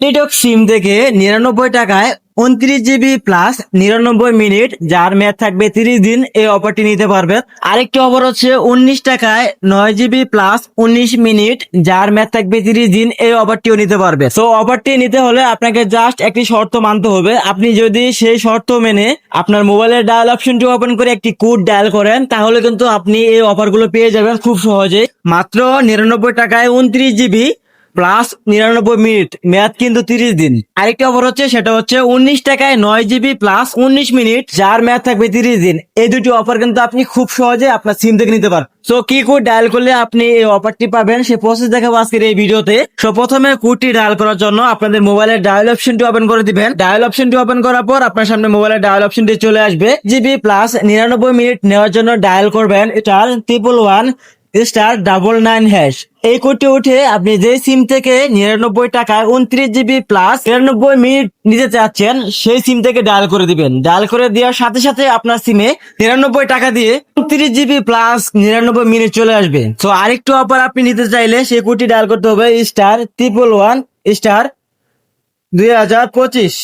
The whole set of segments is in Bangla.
টেলিটক সিম থেকে নিরানব্বই টাকায় উনত্রিশ জিবি প্লাস নিরানব্বই মিনিট, যার মেয়াদ থাকবে তিরিশ দিন, এই অফারটি নিতে পারবে। আরেকটি অফার হচ্ছে উনিশ টাকায় নয় জিবি প্লাস উনিশ মিনিট, যার মেয়াদ থাকবে তিরিশ দিন, এই অফারটিও নিতে পারবে। তো অফারটি নিতে হলে আপনাকে জাস্ট একটি শর্ত মানতে হবে। আপনি যদি সেই শর্ত মেনে আপনার মোবাইলের ডায়াল অপশনটি ওপেন করে একটি কোড ডায়াল করেন, তাহলে কিন্তু আপনি এই অফারগুলো পেয়ে যাবেন খুব সহজে মাত্র নিরানব্বই টাকায় উনত্রিশ জিবি প্লাস নিরানব্বই মিনিট, মেয়াদ কিন্তু তিরিশ দিন। আরেকটি অফার হচ্ছে, সেটা হচ্ছে উনিশ টাকায় নয় জিবি প্লাস উনিশ মিনিট, যার মেয়াদ থাকবে তিরিশ দিন। এই দুটি অফার কিন্তু আপনি খুব সহজে আপনার সিম থেকে নিতে পারেন সো কি কোড ডায়াল করলে আপনি এই অফারটি পাবেন, সে প্রসেস দেখাবো আজকের এই ভিডিওতে। সো প্রথমে কোডটি ডায়াল করার জন্য আপনাদের মোবাইলের ডায়াল অপশনটি ওপেন করে দিবেন। ডায়াল অপশনটি ওপেন করার পর আপনার সামনে মোবাইলের ডায়াল অপশনটি চলে আসবে। জিবি প্লাস নিরানব্বই মিনিট নেওয়ার জন্য ডায়াল করবেন। Star triple one star double nine hash এই কোডটি উঠে আপনি যে সিম থেকে নিরানব্বই টাকায় উনত্রিশ জিবি প্লাস নিরানব্বই মিনিট নিতে চাচ্ছেন, সেই সিম থেকে ডায়াল করে দিবেন। ডায়াল করে দেওয়ার সাথে সাথে আপনার সিমে নিরানব্বই টাকা দিয়ে উনত্রিশ জিবি প্লাস নিরানব্বই মিনিট চলে আসবে। তো আরেকটু অফার আপনি নিতে চাইলে সেই কোডটি ডায়াল করতে হবে স্টার ট্রিপল ওয়ান স্টার দুই হাজার পঁচিশ।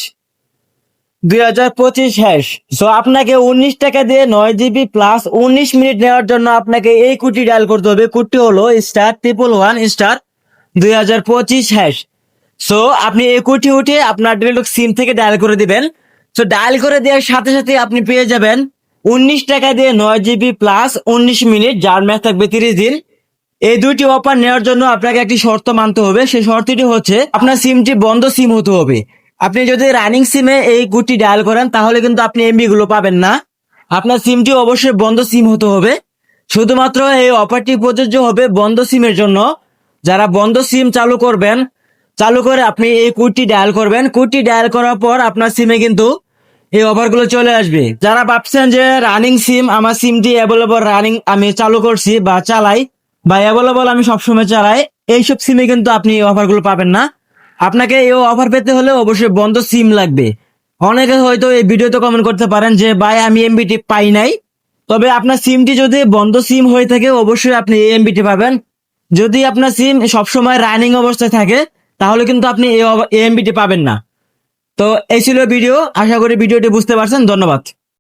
দুই হাজার পঁচিশ হ্যাশ সো আপনাকে উনিশ টাকা দিয়ে নয় জিবি প্লাস উনিশ মিনিট নেওয়ার জন্য আপনাকে এই কুটি ডায়াল করতে হবে। কুটি হলো স্টার ট্রিপল ওয়ান স্টার দুই হাজার পঁচিশ হ্যাশ সো আপনি এই কুটি উঠে আপনার টেলিটক সিম থেকে ডায়াল করে দিবেন। সো ডায়াল করে দেওয়ার সাথে সাথে আপনি পেয়ে যাবেন উনিশ টাকা দিয়ে নয় জিবি প্লাস উনিশ মিনিট। যার ম্যাচ থাকবে তিরিশ দিন। এই দুইটি অফার নেওয়ার জন্য আপনাকে একটি শর্ত মানতে হবে। সেই শর্তটি হচ্ছে, আপনার সিমটি বন্ধ সিম হতে হবে। আপনি যদি রানিং সিমে এই গুটি ডায়াল করেন, তাহলে কিন্তু আপনি এমবি গুলো পাবেন না। আপনার সিমটি অবশ্যই বন্ধ সিম হতে হবে। শুধুমাত্র এই অফারটি প্রযোজ্য হবে বন্ধ সিমের জন্য। যারা বন্ধ সিম চালু করবেন, চালু করে আপনি এই কোডটি ডায়াল করবেন। কোডটি ডায়াল করার পর আপনার সিমে কিন্তু এই অফারগুলো চলে আসবে। যারা ভাবছেন যে রানিং সিম আমার সিমটি অ্যাভেলেবল রানিং আমি চালু করছি বা চালাই বা অ্যাভেলেবল আমি সবসময় চালাই, এইসব সিমে কিন্তু আপনি এই অফারগুলো পাবেন না। আপনাকে এই অফার পেতে হলে অবশ্যই বন্ধ সিম লাগবে। অনেকে হয়তো এই ভিডিওতে কমেন্ট করতে পারেন যে, ভাই, আমি এমবিটি পাই নাই। তবে আপনার সিমটি যদি বন্ধ সিম হয়ে থাকে, অবশ্যই আপনি এই এমবিটি পাবেন। যদি আপনার সিম সবসময় রানিং অবস্থায় থাকে, তাহলে কিন্তু আপনি এই এমবিটি পাবেন না। তো এই ছিল ভিডিও আশা করি ভিডিওটি বুঝতে পারছেন। ধন্যবাদ।